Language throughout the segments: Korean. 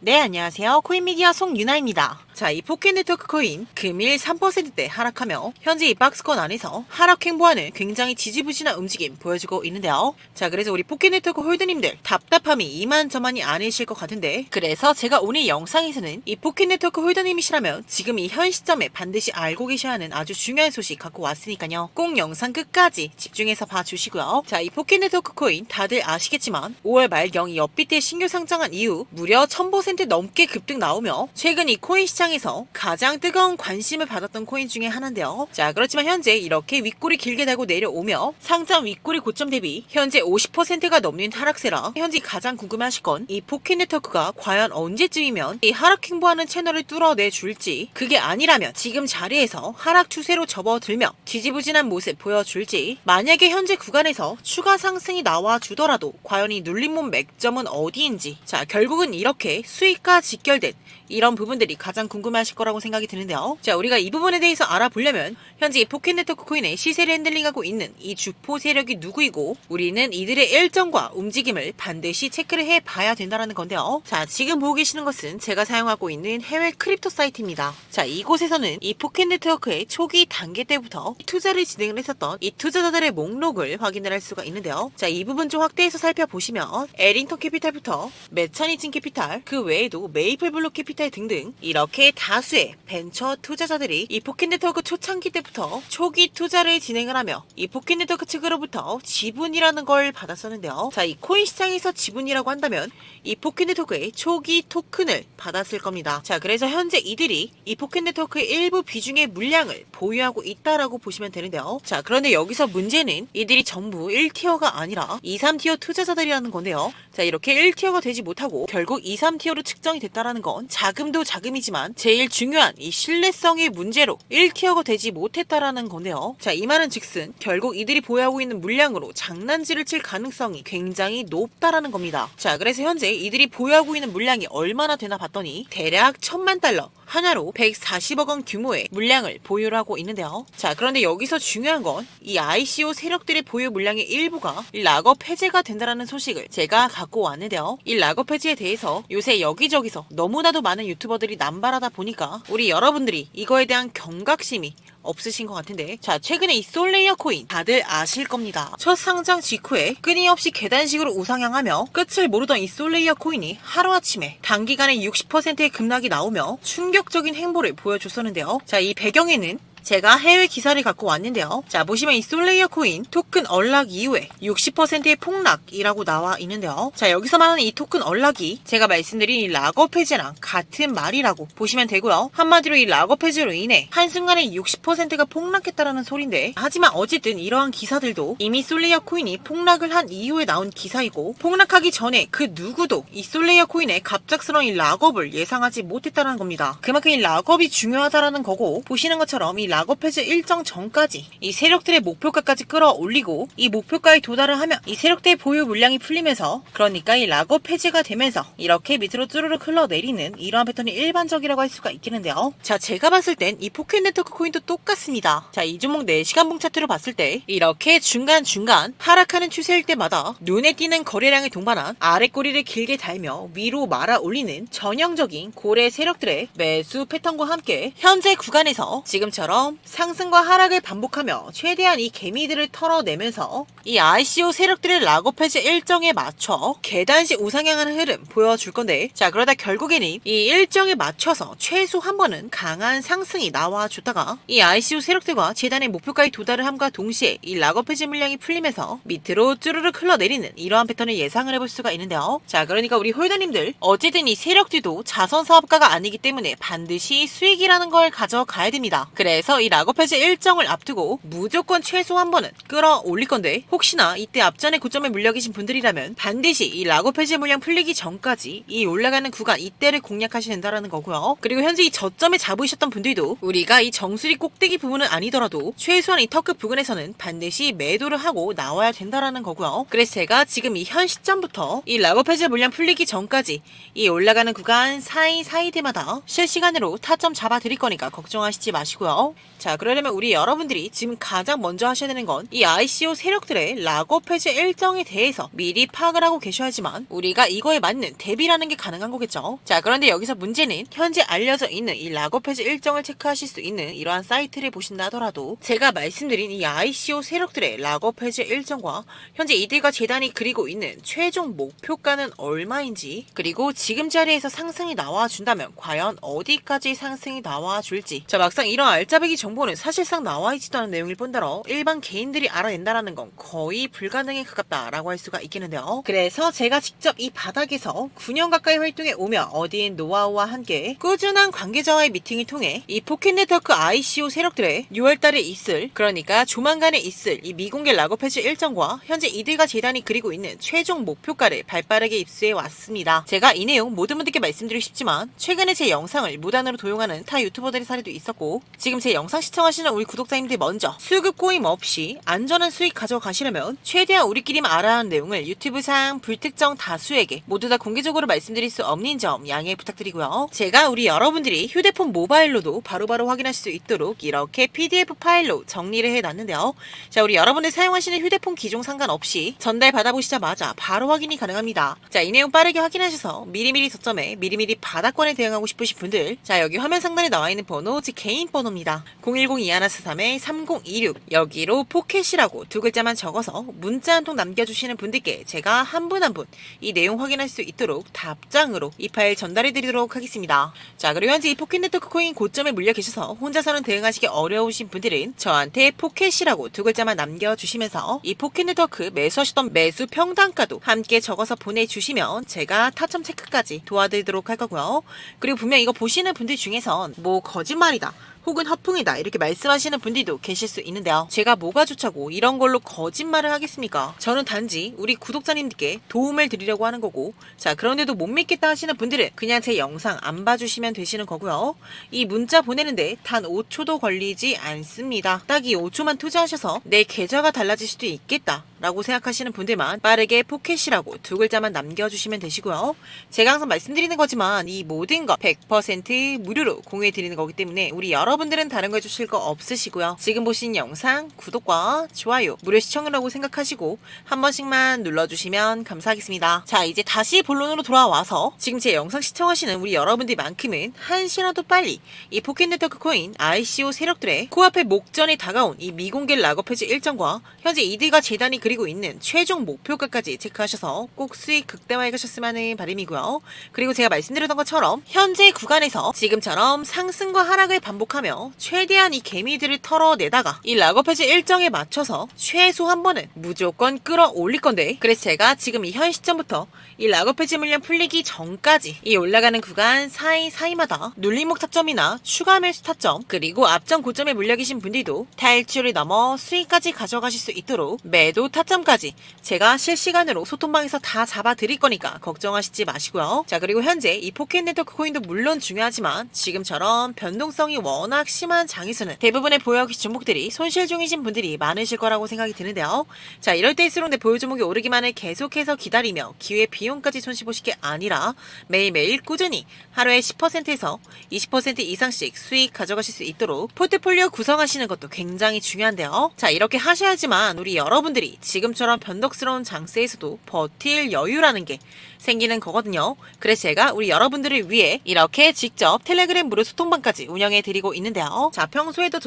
네, 안녕하세요. 코인미디어 송유나입니다. 자, 이 포켓 네트워크 코인 금일 3%대 하락하며 현재 이 박스권 안에서 하락 행보하는 굉장히 지지부진한 움직임 보여주고 있는데요. 자, 그래서 우리 포켓 네트워크 홀더님들 답답함이 이만저만이 아니실 것 같은데 그래서 제가 오늘 영상에서는 이 포켓 네트워크 홀더님이시라면 지금 이 현 시점에 반드시 알고 계셔야 하는 아주 중요한 소식 갖고 왔으니까요. 꼭 영상 끝까지 집중해서 봐주시고요. 자, 이 포켓 네트워크 코인 다들 아시겠지만 5월 말경 이 업비트 에 신규 상장한 이후 무려 1000% 넘게 급등 나오며 최근 이 코인 시장에서 가장 뜨거운 관심을 받았던 코인 중에 하나인데요. 자, 그렇지만 현재 이렇게 윗골이 길게 달고 내려오며 상장 윗골이 고점 대비 현재 50%가 넘는 하락세라 현재 가장 궁금해하실 건 이 포켓 네트워크가 과연 언제쯤이면 이 하락 행보하는 채널을 뚫어내 줄지 그게 아니라면 지금 자리에서 하락 추세로 접어들며 지지부진한 모습 보여줄지 만약에 현재 구간에서 추가 상승이 나와 주더라도 과연 이 눌림목 맥점은 어디인지 자 결국은 이렇게 수익과 직결된 이런 부분들이 가장 궁금해하실 거라고 생각이 드는데요. 자, 우리가 이 부분에 대해서 알아보려면 현재 이 포켓 네트워크 코인의 시세를 핸들링하고 있는 이 주포 세력이 누구이고 우리는 이들의 일정과 움직임을 반드시 체크를 해 봐야 된다는 건데요. 자, 지금 보고 계시는 것은 제가 사용하고 있는 해외 크립토 사이트입니다. 자, 이곳에서는 이 포켓 네트워크의 초기 단계 때부터 투자를 진행을 했었던 이 투자자들의 목록을 확인을 할 수가 있는데요. 자, 이 부분 좀 확대해서 살펴보시면 에링턴 캐피탈부터 메차니진 캐피탈, 그 외에도 메이플 블록 캐피탈 등등 이렇게 다수의 벤처 투자자들이 이 포켓 네트워크 초창기 때부터 초기 투자를 진행을 하며 이 포켓 네트워크 측으로부터 지분이라는 걸 받았었는데요. 자, 이 코인 시장에서 지분이라고 한다면 이 포켓 네트워크의 초기 토큰을 받았을 겁니다. 자, 그래서 현재 이들이 이 포켓 네트워크의 일부 비중의 물량을 보유하고 있다라고 보시면 되는데요. 자, 그런데 여기서 문제는 이들이 전부 1티어가 아니라 2, 3티어 투자자들이라는 건데요. 자, 이렇게 1티어가 되지 못하고 결국 2, 3티어로 측정이 됐다라는 건 자 금도 자금이지만 제일 중요한 이 신뢰성의 문제로 1티어가 되지 못했다라는 건데요. 자, 이 말은 즉슨 결국 이들이 보유하고 있는 물량으로 장난질을 칠 가능성이 굉장히 높다라는 겁니다. 자, 그래서 현재 이들이 보유하고 있는 물량이 얼마나 되나 봤더니 대략 천만 달러 하나로 140억 원 규모의 물량을 보유를 하고 있는데요. 자, 그런데 여기서 중요한 건 이 ICO 세력들의 보유 물량의 일부가 이 락업 해제가 된다라는 소식을 제가 갖고 왔는데요. 이 락업 해제에 대해서 요새 여기저기서 너무나도 많은 유튜버들이 남발하다 보니까 우리 여러분들이 이거에 대한 경각심이 없으신 것 같은데. 자 최근에 이 솔레이어 코인 다들 아실 겁니다. 첫 상장 직후에 끊임없이 계단식으로 우상향하며 끝을 모르던 이 솔레이어 코인이 하루아침에 단기간에 60%의 급락이 나오며 충격적인 행보를 보여줬었는데요. 자 이 배경에는 제가 해외 기사를 갖고 왔는데요. 자, 보시면 이 솔레이어 코인 토큰 언락 이후에 60%의 폭락이라고 나와 있는데요. 자, 여기서 말하는 이 토큰 언락이 제가 말씀드린 이 락업 해제랑 같은 말이라고 보시면 되고요. 한마디로 이 락업 해제로 인해 한순간에 60%가 폭락했다라는 소린데 하지만 어쨌든 이러한 기사들도 이미 솔레이어 코인이 폭락을 한 이후에 나온 기사이고 폭락하기 전에 그 누구도 이 솔레이어 코인의 갑작스러운 이 락업을 예상하지 못했다는 겁니다. 그만큼 이 락업이 중요하다라는 거고 보시는 것처럼 이 락업 해제 일정 전까지 이 세력들의 목표가까지 끌어올리고 이 목표가에 도달을 하면 이 세력들의 보유 물량이 풀리면서 그러니까 이 락업 해제가 되면서 이렇게 밑으로 쭈르륵 흘러내리는 이러한 패턴이 일반적이라고 할 수가 있겠는데요. 자 제가 봤을 땐 이 포켓 네트워크 코인도 똑같습니다. 자 이 종목 4시간 봉 차트로 봤을 때 이렇게 중간중간 하락하는 추세일 때마다 눈에 띄는 거래량에 동반한 아래 꼬리를 길게 달며 위로 말아 올리는 전형적인 고래 세력들의 매수 패턴과 함께 현재 구간에서 지금처럼 상승과 하락을 반복하며 최대한 이 개미들을 털어내면서 이 ICO 세력들의 락업 해제 일정에 맞춰 계단식 우상향하는 흐름 보여줄 건데 자 그러다 결국에는 이 일정에 맞춰서 최소 한 번은 강한 상승이 나와줬다가 이 ICO 세력들과 재단의 목표가에 도달을 함과 동시에 이 락업 해제 물량이 풀리면서 밑으로 쭈르륵 흘러내리는 이러한 패턴을 예상을 해볼 수가 있는데요. 자 그러니까 우리 홀더님들 어쨌든 이 세력들도 자선 사업가가 아니기 때문에 반드시 수익이라는 걸 가져가야 됩니다. 그래서 이 락업 해제 일정을 앞두고 무조건 최소 한 번은 끌어올릴 건데 혹시나 이때 앞전에 고점에 물려 계신 분들이라면 반드시 이 락업 해제 물량 풀리기 전까지 이 올라가는 구간 이때를 공략하셔야 된다라는 거고요. 그리고 현재 이 저점에 잡으셨던 분들도 우리가 이 정수리 꼭대기 부분은 아니더라도 최소한 이 턱끝 부근에서는 반드시 매도를 하고 나와야 된다라는 거고요. 그래서 제가 지금 이 현 시점부터 이 락업 해제 물량 풀리기 전까지 이 올라가는 구간 사이 사이드마다 실시간으로 타점 잡아 드릴 거니까 걱정하시지 마시고요. 자, 그러려면 우리 여러분들이 지금 가장 먼저 하셔야 되는 건 이 ICO 세력들의 락업 해제 일정에 대해서 미리 파악을 하고 계셔야지만 우리가 이거에 맞는 대비라는 게 가능한 거겠죠. 자, 그런데 여기서 문제는 현재 알려져 있는 이 락업 해제 일정을 체크하실 수 있는 이러한 사이트를 보신다 하더라도 제가 말씀드린 이 ICO 세력들의 락업 해제 일정과 현재 이들과 재단이 그리고 있는 최종 목표가는 얼마인지 그리고 지금 자리에서 상승이 나와준다면 과연 어디까지 상승이 나와줄지 자 막상 이런 알짜배 기 정보는 사실상 나와 있지도 않은 내용일 뿐더러 일반 개인들이 알아낸다라는 건 거의 불가능에 가깝다라고 할 수가 있겠는데요 그래서 제가 직접 이 바닥에서 9년 가까이 활동해 오며 어디인 노하우와 함께 꾸준한 관계자와의 미팅을 통해 이 포켓 네트워크 ICO 세력들의 6월달에 있을 그러니까 조만간에 있을 이 미공개 해제 일정과 현재 이들과 재단이 그리고 있는 최종 목표가를 발빠르게 입수해 왔습니다. 제가 이 내용 모든 분들께 말씀드리고 싶지만 최근에 제 영상을 무단으로 도용하는 타 유튜버들의 사례도 있었고 지금 제 영상 시청하시는 우리 구독자님들 먼저 수급 고임 없이 안전한 수익 가져가시려면 최대한 우리끼리만 알아야 하는 내용을 유튜브상 불특정 다수에게 모두 다 공개적으로 말씀드릴 수 없는 점 양해 부탁드리고요. 제가 우리 여러분들이 휴대폰 모바일로도 바로바로 확인하실 수 있도록 이렇게 PDF 파일로 정리를 해놨는데요. 자, 우리 여러분들 사용하시는 휴대폰 기종 상관없이 전달 받아보시자마자 바로 확인이 가능합니다. 자, 이 내용 빠르게 확인하셔서 미리미리 저점에 미리미리 바닥권에 대응하고 싶으신 분들 자, 여기 화면 상단에 나와 있는 번호 제 개인 번호입니다. 010-2143-3026 여기로 포켓이라고 두 글자만 적어서 문자 한 통 남겨주시는 분들께 제가 한 분 한 분 이 내용 확인할 수 있도록 답장으로 이 파일 전달해 드리도록 하겠습니다. 자, 그리고 현재 이 포켓 네트워크 코인 고점에 물려 계셔서 혼자서는 대응하시기 어려우신 분들은 저한테 포켓이라고 두 글자만 남겨주시면서 이 포켓 네트워크 매수하셨던 매수 평단가도 함께 적어서 보내주시면 제가 타점 체크까지 도와드리도록 할 거고요. 그리고 분명 이거 보시는 분들 중에선 뭐 거짓말이다. 혹은 허풍이다 이렇게 말씀하시는 분들도 계실 수 있는데요. 제가 뭐가 좋자고 이런 걸로 거짓말을 하겠습니까? 저는 단지 우리 구독자님들께 도움을 드리려고 하는 거고 자 그런데도 못 믿겠다 하시는 분들은 그냥 제 영상 안 봐주시면 되시는 거고요. 이 문자 보내는데 단 5초도 걸리지 않습니다. 딱 이 5초만 투자하셔서 내 계좌가 달라질 수도 있겠다. 라고 생각하시는 분들만 빠르게 포켓이라고 두 글자만 남겨주시면 되시고요. 제가 항상 말씀드리는 거지만 이 모든 것 100% 무료로 공유해 드리는 거기 때문에 우리 여러분 들은 다른 거 해주실 거 없으시고요. 지금 보신 영상 구독과 좋아요 무료 시청이라고 생각하시고 한 번씩만 눌러주시면 감사하겠습니다. 자 이제 다시 본론으로 돌아와서 지금 제 영상 시청하시는 우리 여러분들만큼은 한시라도 빨리 이 포켓 네트워크 코인 ICO 세력들의 코앞에 목전이 다가온 이 미공개 락업 해지 일정과 현재 이들과 재단이 그리고 있는 최종 목표가까지 체크하셔서 꼭 수익 극대화해 가셨으면 하는 바람이고요. 그리고 제가 말씀드렸던 것처럼 현재 구간에서 지금처럼 상승과 하락을 반복하 며 최대한 이 개미들을 털어내다가 이 락업 해지 일정에 맞춰서 최소 한 번은 무조건 끌어올릴 건데 그래서 제가 지금 이 현 시점부터 이 락업 해지 물량 풀리기 전까지 이 올라가는 구간 사이사이마다 눌림목 타점이나 추가 매수 타점 그리고 앞전 고점에 물려 계신 분들도 탈출을 넘어 수익까지 가져가실 수 있도록 매도 타점까지 제가 실시간으로 소통방에서 다 잡아 드릴 거니까 걱정하시지 마시고요. 자 그리고 현재 이 포켓 네트워크 코인도 물론 중요하지만 지금처럼 변동성이 워낙 심한 장에서는 대부분의 보유 종목들이 손실 중이신 분들이 많으실 거라고 생각이 드는데요. 자 이럴 때일수록 내 보유 종목이 오르기만을 계속해서 기다리며 기회 비용까지 손실보실 게 아니라 매일매일 꾸준히 하루에 10%에서 20% 이상씩 수익 가져가실 수 있도록 포트폴리오 구성하시는 것도 굉장히 중요한데요. 자 이렇게 하셔야지만 우리 여러분들이 지금처럼 변덕스러운 장세에서도 버틸 여유라는 게 생기는 거거든요. 그래서 제가 우리 여러분들을 위해 이렇게 직접 텔레그램 무료 소통방까지 운영해 드리고 있는데요. 자, 평소에도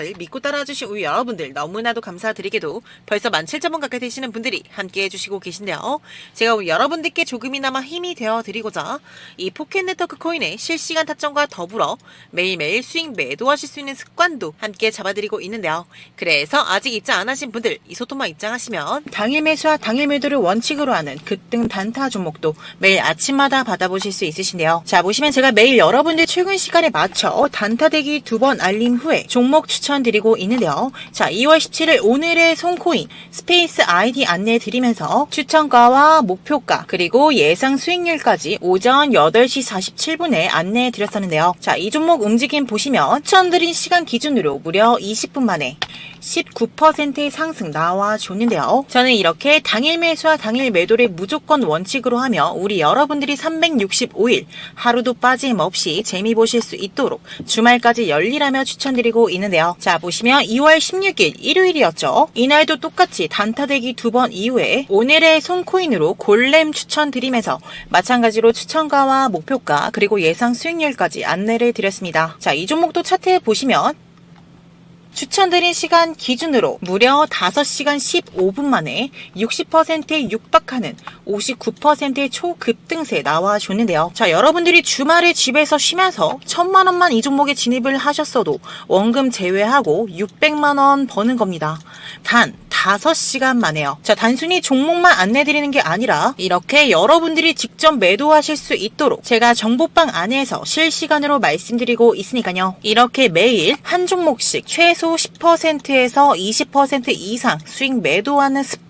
누나를 믿고 따라주신 우리 여러분들 너무나도 감사드리게도 벌써 17,000번 가까이 되시는 분들이 함께 해주시고 계신데요. 제가 우리 여러분들께 조금이나마 힘이 되어 드리고자 이 포켓 네트워크 코인의 실시간 타점과 더불어 매일매일 수익 매도하실 수 있는 습관도 함께 잡아드리고 있는데요. 그래서 아직 입장 안 하신 분들 이 소통방 입장하시면 당일 매수와 당일 매도를 원칙으로 하는 급등 단타 종목도 매일 아침마다 받아보실 수 있으신데요. 자 보시면 제가 매일 여러분들 출근 시간에 맞춰 단타 대기 두 번 알림 후에 종목 추천드리고 있는데요. 자 2월 17일 오늘의 손코인 스페이스 아이디 안내해 드리면서 추천가와 목표가 그리고 예상 수익률까지 오전 8시 47분에 안내해 드렸었는데요. 자 이 종목 움직임 보시면 추천드린 시간 기준으로 무려 20분 만에 19%의 상승 나와줬는데요. 저는 이렇게 당일 매수와 당일 매도를 무조건 원칙으로 하며 우리 여러분들이 365일 하루도 빠짐없이 재미 보실 수 있도록 주말까지 열일하며 추천드리고 있는데요. 자 보시면 2월 16일 일요일이었죠. 이날도 똑같이 단타대기 두 번 이후에 오늘의 손코인으로 골렘 추천드리면서 마찬가지로 추천가와 목표가 그리고 예상 수익률까지 안내를 드렸습니다. 자 이 종목도 차트에 보시면 추천드린 시간 기준으로 무려 5시간 15분 만에 60%에 육박하는 59%의 초급등세 나와줬는데요. 자, 여러분들이 주말에 집에서 쉬면서 천만 원만 이 종목에 진입을 하셨어도 원금 제외하고 600만 원 버는 겁니다. 단 5시간 만에요. 자, 단순히 종목만 안내드리는 게 아니라 이렇게 여러분들이 직접 매도하실 수 있도록 제가 정보방 안에서 실시간으로 말씀드리고 있으니까요. 이렇게 매일 한 종목씩 최소 10%에서 20% 이상 수익 매도하는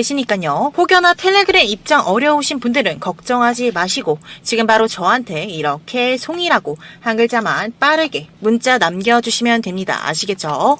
계시니까요. 혹여나 텔레그램 입장 어려우신 분들은 걱정하지 마시고 지금 바로 저한테 이렇게 송이라고 한 글자만 빠르게 문자 남겨주시면 됩니다. 아시겠죠?